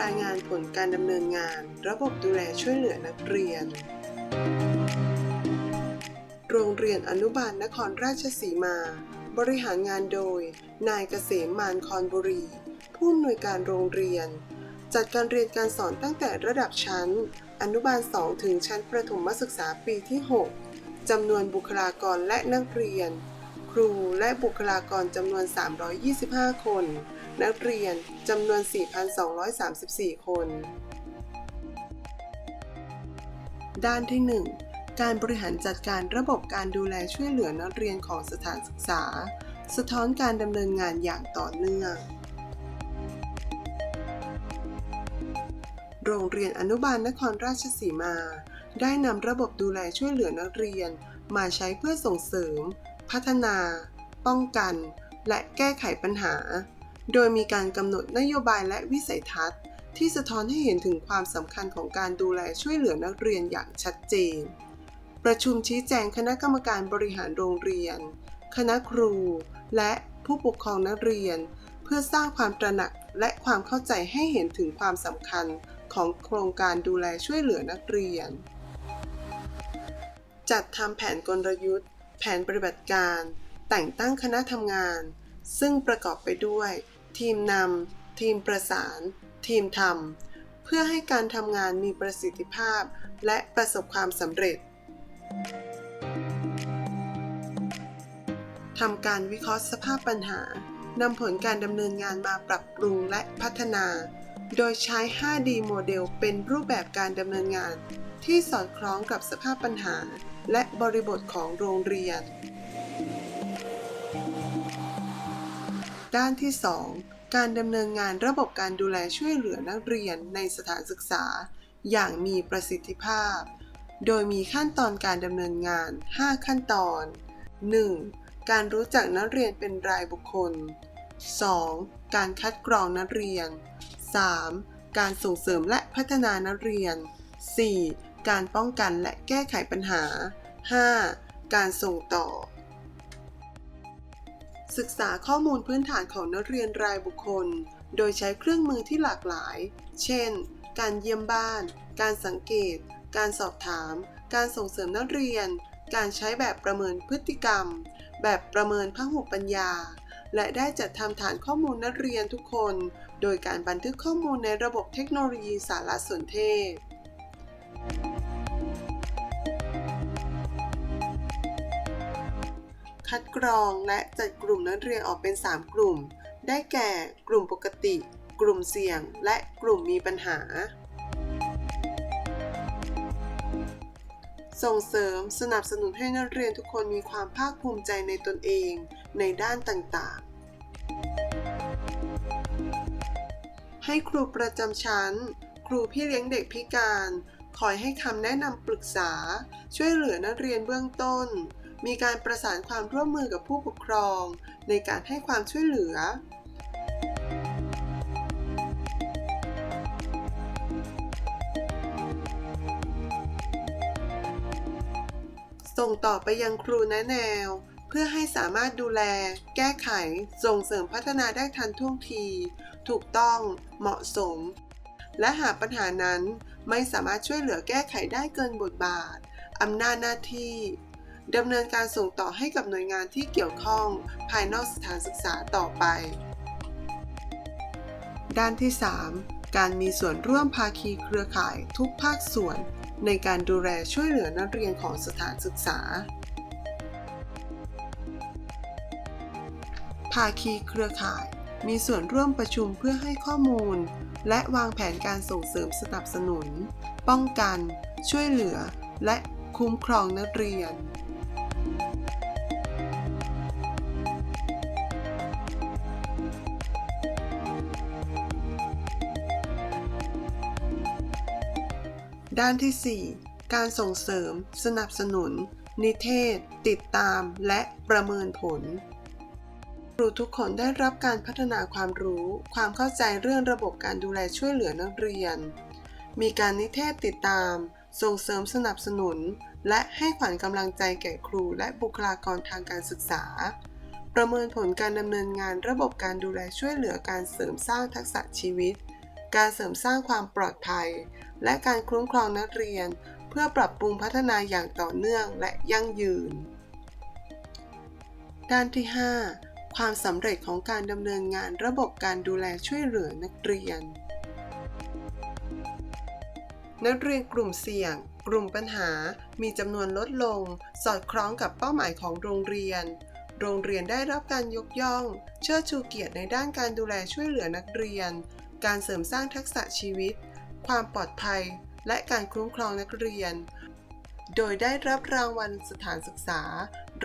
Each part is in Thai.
รายงานผลการดำเนินงาน ระบบดูแลช่วยเหลือนักเรียน โรงเรียนอนุบาลนครราชสีมา บริหารงานโดย นายเกษมมานคอนบุรี ผู้อำนวยการโรงเรียน จัดการเรียนการสอนตั้งแต่ระดับชั้น อนุบาล 2 ถึงชั้นประถมศึกษาปีที่ 6 จำนวนบุคลากรและนักเรียน ครูและบุคลากรจำนวน 325 คน นักเรียนจำนวน 4,234 คน ด้านที่ 1 การบริหารจัดการระบบการดูแลช่วยเหลือนักเรียนของสถานศึกษา สะท้อนการดำเนินงานอย่างต่อเนื่อง โรงเรียนอนุบาลนครราชสีมา ได้นำระบบดูแลช่วยเหลือนักเรียน มาใช้เพื่อส่งเสริม พัฒนา ป้องกัน และแก้ไขปัญหา โดยมีการกำหนดนโยบายและวิสัยทัศน์ ที่สะท้อนให้เห็นถึงความสำคัญของการดูแลช่วยเหลือนักเรียนอย่างชัดเจน ประชุมชี้แจงคณะกรรมการบริหารโรงเรียน คณะครู และผู้ปกครองนักเรียน เพื่อสร้างความตระหนักและความเข้าใจให้เห็นถึงความสำคัญของโครงการดูแลช่วยเหลือนักเรียน จัดทำแผนกลยุทธ์ แผนปฏิบัติการ แต่งตั้งคณะทำงาน ซึ่งประกอบไปด้วย ทีมนำ ทีมประสาน ทีมทำ เพื่อให้การทำงานมีประสิทธิภาพ และประสบความสำเร็จทำการวิเคราะห์สภาพปัญหานำผลการดำเนินงานมาปรับปรุงและพัฒนา โดยใช้ 5D โมเดลเป็นรูปแบบการดำเนินงาน ที่สอดคล้องกับสภาพปัญหา และบริบทของโรงเรียน ด้านที่ 2 การดำเนินงานระบบการดูแลช่วยเหลือนักเรียนในสถานศึกษา อย่างมีประสิทธิภาพ โดยมีขั้นตอนการดำเนินงาน 5 ขั้นตอน 1. การรู้จักนักเรียนเป็นรายบุคคล 2. การคัดกรองนักเรียน 3. การส่งเสริมและพัฒนานักเรียน 4. การป้องกันและแก้ไขปัญหา 5. การส่งต่อ ศึกษาข้อมูลพื้นฐานของนักเรียนรายบุคคล โดยใช้เครื่องมือที่หลากหลาย เช่น การเยี่ยมบ้าน การสังเกต การสอบถาม การส่งเสริมนักเรียน การใช้แบบประเมินพฤติกรรม แบบประเมินพหุปัญญา และได้จัดทำฐานข้อมูลนักเรียนทุกคน โดยการบันทึกข้อมูลในระบบเทคโนโลยีสารสนเทศ คัดกรองและจัดกลุ่มนักเรียนออกเป็น 3 กลุ่ม ได้แก่กลุ่มปกติ กลุ่มเสี่ยง และกลุ่มมีปัญหา ส่งเสริมสนับสนุนให้นักเรียนทุกคนมีความภาคภูมิใจในตนเองในด้านต่างๆ ให้ครูประจำชั้น ครูพี่เลี้ยงเด็กพิการ คอยให้คำแนะนำปรึกษา ช่วยเหลือนักเรียนเบื้องต้น มีการประสานความร่วมมือกับผู้ปกครอง ในการให้ความช่วยเหลือ ส่งต่อไปยังครูแนะแนว เพื่อให้สามารถดูแล แก้ไข ส่งเสริมพัฒนาได้ทันท่วงที ถูกต้องเหมาะสม และหากปัญหานั้นไม่สามารถช่วยเหลือแก้ไขได้เกินบทบาทอำนาจหน้าที่ ดำเนินการส่งต่อให้กับหน่วยงานที่เกี่ยวข้องภายนอกสถานศึกษาต่อไป ด้านที่ 3 การมีส่วนร่วมภาคีเครือข่ายทุกภาคส่วน ในการดูแลช่วยเหลือนักเรียนของสถานศึกษา ภาคีเครือข่ายมีส่วนร่วมประชุมเพื่อให้ข้อมูล และวางแผนการส่งเสริมสนับสนุน ป้องกัน ช่วยเหลือ และคุ้มครองนักเรียน ด้านที่ 4 การส่งเสริม สนับสนุน นิเทศ ติดตาม และประเมินผล ครูทุกคนได้รับการพัฒนาความรู้ ความเข้าใจเรื่องระบบการดูแลช่วยเหลือนักเรียน มีการนิเทศติดตาม ส่งเสริมสนับสนุน และให้ขวัญกำลังใจแก่ครูและบุคลากรทางการศึกษา ประเมินผลการดำเนินงานระบบการดูแลช่วยเหลือการเสริมสร้างทักษะชีวิต การเสริมสร้างความปลอดภัย และการคุ้มครองนักเรียน เพื่อปรับปรุงพัฒนาอย่างต่อเนื่องและยั่งยืน ด้านที่ 5 ความสำเร็จของการดำเนินงานระบบการดูแลช่วยเหลือนักเรียน นักเรียนกลุ่มเสี่ยง กลุ่มปัญหา มีจำนวนลดลง สอดคล้องกับเป้าหมายของโรงเรียนโรงเรียนได้รับการยกย่อง เชิดชูเกียรติในด้านการดูแลช่วยเหลือนักเรียน การเสริมสร้างทักษะชีวิต ความปลอดภัย และการคุ้มครองนักเรียน โดยได้รับรางวัลสถานศึกษา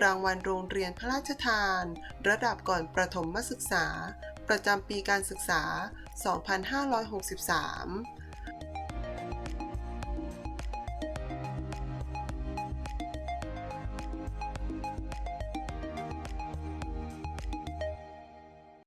รางวัลโรงเรียนพระราชทาน ระดับก่อนประถมศึกษา ประจำปีการศึกษา 2563